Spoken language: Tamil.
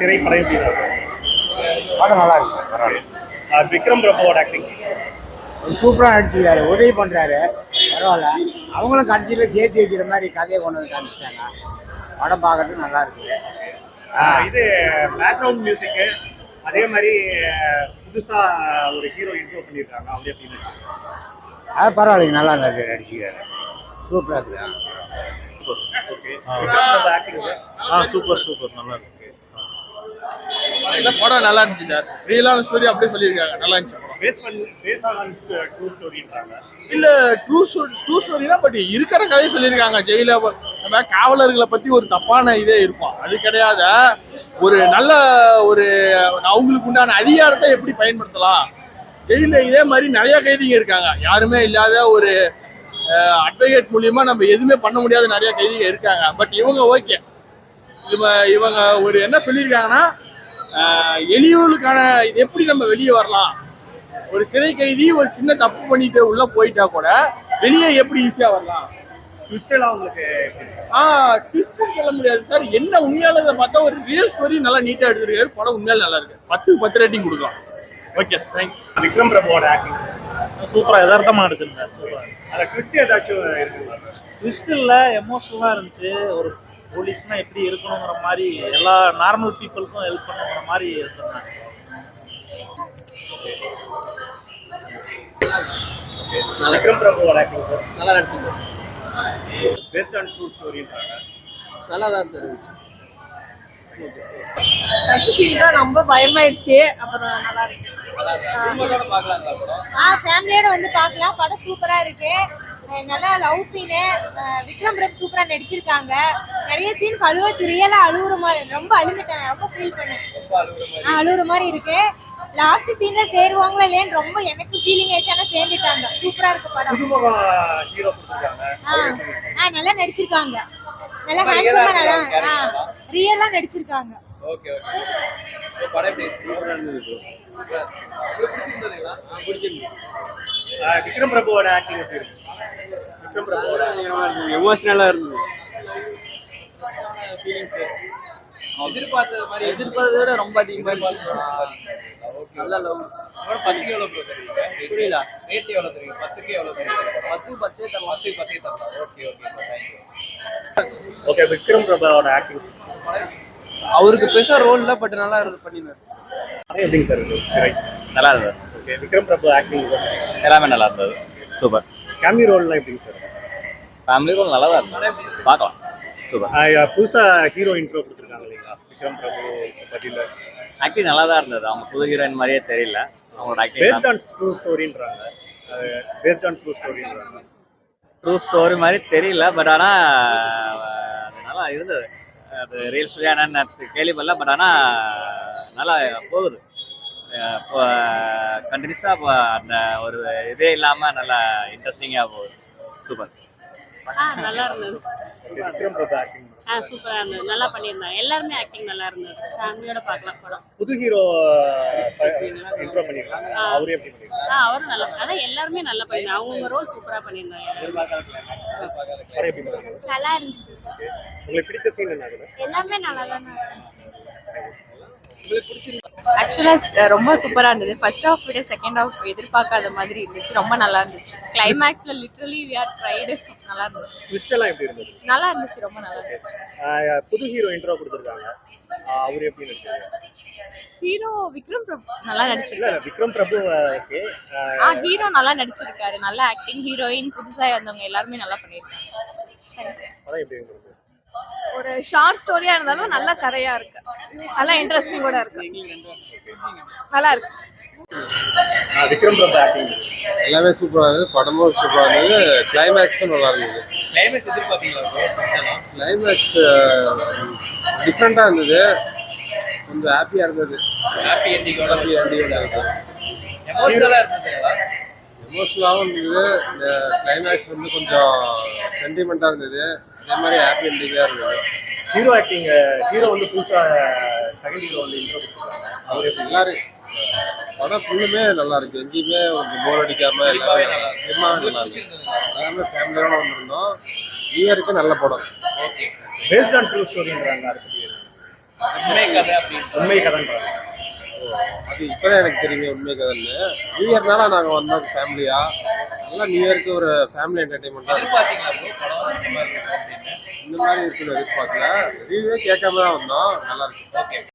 திரைப்படம் எப்படி? படம் நல்லா இருக்கு பரவாயில்ல. விக்ரம் பிரபுவோட ஆக்டிங் சூப்பராக நடிச்சிருக்காரு உதவி பண்ணுறாரு பரவாயில்ல. அவங்களும் கடைசியில் சேர்த்து வைக்கிற மாதிரி கதையை கொண்டு வந்து காமிச்சிட்டாங்க. படம் பார்க்கறதுக்கு நல்லா இருக்குது. இது பேக்ரவுண்ட் மியூசிக்கு அதே மாதிரி ஆஹ், புதுசா ஒரு ஹீரோ இன்ட்ரோ பண்ணியிருக்காங்க எப்படி இருக்கு? அது பரவாயில்லைங்க நல்லா நடி நடிச்சிருக்காரு. சூப்பராக இருக்குது. ஓகே ஆ சூப்பர் சூப்பர் நல்லா இருக்கு. இந்த படம் நல்லா இருந்துச்சு சார். ரியலான ஸ்டோரி அப்படியே சொல்லியிருக்காங்க. நல்லா இருந்துச்சு இல்ல ட்ரூ ட்ரூ ஸ்டோரினா பட் இருக்கிற கதையை சொல்லியிருக்காங்க. ஜெயில நம்ம காவலர்களை பத்தி ஒரு தப்பான இதே இருக்கும். அது கிடையாது ஒரு நல்ல ஒரு அவங்களுக்கு உண்டான அதிகாரத்தை எப்படி பயன்படுத்தலாம்? ஜெயில இதே மாதிரி நிறைய கைதிங்க இருக்காங்க. யாருமே இல்லாத ஒரு அட்வொகேட் மூலியமா நம்ம எதுவுமே பண்ண முடியாத நிறைய கைதிங்க இருக்காங்க. பட் இவங்க ஓகே இவங்க இவங்க ஒரு என்ன சொல்லியிருக்காங்கன்னா எளியவர்களுக்கான இது எப்படி நம்ம வெளியே வரலாம்? ஒரு சிறை கைதி ஒரு சின்ன தப்பு பண்ணிட்டு உள்ள போயிட்டா கூட வெளியே எப்படி ஈஸியா வரலாம்? சொல்ல முடியாது சார் என்ன உண்மையானதை பார்த்தா ஒரு ரியல் ஸ்டோரி நல்லா நீட்டா எடுத்திருக்காரு. படம் உண்மையால நல்லா இருக்கு. பத்துக்கு பத்து ரேட்டிங் கொடுக்கலாம். ஓகே தேங்க்யூ விக்ரம் பிரபுவோட ஆக்டிங் சூப்பரா யதார்த்தமா எடுத்திருந்தார் சூப்பரா. அந்த ட்விஸ்ட் ஏதாச்சும் ட்விஸ்ட் இல்ல எமோஷனலா இருந்துச்சு. ஒரு போலீஸ்னா எப்படி இருக்கணுங்கிற மாதிரி எல்லா நார்மல் பீப்புளுக்கும் ஹெல்ப் பண்ணுங்கிற மாதிரி எடுத்திருந்தாங்க விக்ரம் ஆக்டிங் சார் நல்லா நடிச்சிருக்கோம் பேஸ்ட் ஆன் ட்ரூ ஸ்டோரின்றாங்க நல்லா தான் சார் இருந்துச்சு. ஃபர்ஸ்ட் சீன் தான் ரொம்ப பயமாயிருச்சு. அப்புறம் நல்லா இருக்கு. குடும்பத்தோட பார்க்கலாங்களா படம்? ஆ ஃபேமிலியோட வந்து பார்க்கலாம். படம் சூப்பரா இருக்கு. நல்லா லவ் சீனு விக்ரம் பிரபு சூப்பரா நடிச்சிருக்காங்க. நிறைய சீன் கழுவச்சு ரியலா அழுகுற மாதிரி ரொம்ப அழுந்துட்டேன். ரொம்ப ஃபீல் பண்ணேன். ரொம்ப அழுகுற மாதிரி ஆ, அழுகுற மாதிரி இருக்கு. லாஸ்ட் சீன்ல சேருவாங்களா இல்லையான்னு ரொம்ப எனக்கு ஃபீலிங் ஆயிடுச்சு. ஆனா சேர்ந்துட்டாங்க. சூப்பரா இருக்கு படம். ஆ. ஆ நல்லா நடிச்சிருக்காங்க. நல்லா ஹேண்ட்ஸமா நல்லா ஆ ரியலா நடிச்சிருக்காங்க. ஓகே ஓகே படம் எப்படி பிடிச்சிருந்ததுங்களா ஆஹ் விக்ரம் பிரபுவோட ஆக்டிங் எப்படி இருக்கு? விக்ரம் பிரபுவோட எமோஷனலாக இருந்தது. ஃபீலிங்ஸ் எதிர்பார்த்தது மாதிரி எதிர்பார்த்ததை விட ரொம்ப அதிகமா இருந்துச்சு. ஓகே நல்லா லவ் அப்புறம் பத்துக்கு எவ்வளோ ப்ரோ தருவீங்க? புரியல. ரேட் எவ்வளோ தருவீங்க? பத்துக்கு எவ்வளோ தருவீங்க? பத்து பத்தே தரலாம். பத்துக்கு பத்தே தரலாம். Okay okay thank you okay Vikram பிரபுவோட acting அவருக்கு பெருசா ரோல் இல்ல பட் நல்லா அது எப்படிங்க சார் நல்லா இருந்தது. ஓகே விக்ரம் பிரபு ஆக்டிங் எல்லாமே நல்லா இருந்தது. சூப்பர். கேமி ரோல்லாம் எப்படிங்க சார்? ஃபேமிலி ரோல் நல்லா தான் இருந்தது பார்க்கலாம். சூப்பர். ஆஹ் புதுசா ஹீரோ இன்ட்ரோ கொடுத்துருக்காங்க இல்லைங்களா? விக்ரம் பிரபு பத்தியில ஆக்டிங் நல்லா தான் இருந்தது. அவங்க புது ஹீரோயின் மாதிரியே தெரியல. அவங்களோட பேஸ்ட் ஆக்டிங் ஆன் ட்ரூ ஸ்டோரின்றாங்க பேஸ்ட் ஆன் ட்ரூ ஸ்டோரின்றாங்க ட்ரூ ஸ்டோரி மாதிரி தெரியல பட் ஆனால் நல்லா இருந்தது. அது ரியல் ஸ்டோரியா என்னன்னு கேள்விப்படல பட் ஆனால் நல்லா போகுது. கண்டினியூஸாக இப்போ அந்த ஒரு இதே இல்லாமல் நல்லா இன்ட்ரெஸ்டிங்காக போகுது. சூப்பர். ஆ நல்லா இருந்தது ஆ சூப்பரா இருந்தது நல்லா பண்ணியிருந்தாங்க. எல்லாருமே ஆக்டிங் நல்லா இருந்தது ஃபேமிலியோட பார்க்கலாம் படம். புது ஹீரோ இன்ட்ரோ பண்ணிருக்காங்க ஆ. அவரே எப்படி பண்ணிருக்காங்க ஆ அவரும் நல்லா அதான் எல்லாருமே நல்லா பண்ணியிருந்தாங்க. அவங்கவுங்க ரோல் சூப்பரா பண்ணியிருந்தாங்க. நல்லா இருந்துச்சு உங்களுக்கு பிடிச்ச சீன் என்ன ஆகுது எல்லாமே நல்லா தானே இருந்துச்சு ஆக்சுவலாக ரொம்ப சூப்பராக இருந்தது ஃபர்ஸ்ட் ஹாஃப் விட செகண்ட் ஹாஃப் எதிர்பார்க்காத மாதிரி இருந்துச்சு. ரொம்ப நல்லா இருந்துச்சு கிளைமேக்ஸில் லிட்ரலி வி ஆர் ட்ரைடு நல்லா இருந்தது. ட்விஸ்ட் எல்லாம் எப்படி இருந்தது? நல்லா இருந்துச்சு ரொம்ப நல்லா இருந்துச்சு. புது ஹீரோ இன்ட்ரோ கொடுத்துருக்காங்க. அவர் எப்படி நடிச்சிருக்காங்க ஹீரோ விக்ரம் பிரபு நல்லா நடிச்சிருக்காரு. விக்ரம் பிரபு ஓகே. ஆ ஹீரோ நல்லா நடிச்சிருக்காரு. நல்ல ஆக்டிங் ஹீரோயின் புதுசாக வந்தவங்க எல்லாருமே நல்லா இருந்தது ஒரு ஷார்ட் ஸ்டோரியாக இருந்தாலும் நல்ல கதையாக இருக்கு. நல்லா இன்ட்ரெஸ்டிங்கோட இருக்கு. நல்லா இருக்கு. விக்ரம் பிரபு ஆக்டிங் எல்லாமே சூப்பரா இருந்தது படமும் சூப்பரா இருந்தது கிளைமேக்ஸும் நல்லா இருந்தது கிளைமேக்ஸ் எதிர்பார்த்தீங்களா? ப்ரோ கிளைமேக்ஸ் டிஃப்ரெண்டா இருந்தது. கொஞ்சம் ஹாப்பியா இருந்தது. ஹாப்பி எண்டிங்கோட ஹாப்பி எண்டிங்கோட இருந்தது. எமோஷனலாக இருந்ததுங்களா எமோஷனலாகவும் இருந்தது. இந்த கிளைமேக்ஸ் வந்து கொஞ்சம் சென்டிமெண்ட்டாக இருந்தது. அதே மாதிரி ஹாப்பி எண்டிங்காக இருந்தது. ஹீரோ ஆக்டிங் ஹீரோ வந்து புதுசா செகண்ட் ஹீரோ வந்து எல்லாரும் படம் ஃபுல்லுமே நல்லா இருக்கு. எங்கேயுமே கொஞ்சம் போர் அடிக்காம எல்லாமே நல்லா இருக்கு. எல்லாமே ஃபேமிலியோட வந்திருந்தோம். நியூ இயருக்கு நல்ல படம். ஓகே பேஸ்ட் ஆன் ட்ரூ ஸ்டோரின்றாங்க? உண்மை கதை உண்மை கதைன்றாங்க. அது இப்போதான் எனக்கு தெரியுமே உண்மை கதைன்னு. நியூ இயர்னால நாங்கள் வந்தோம் ஃபேமிலியாக நல்லா நியூ இயர்க்கு ஒரு ஃபேமிலி என்டர்டைன்மெண்ட்டாக இந்த மாதிரி இருக்குன்னு எதிர்பார்க்கல? ரிவ்யூவே கேட்காம தான் வந்தோம். நல்லா இருக்கு. ஓகே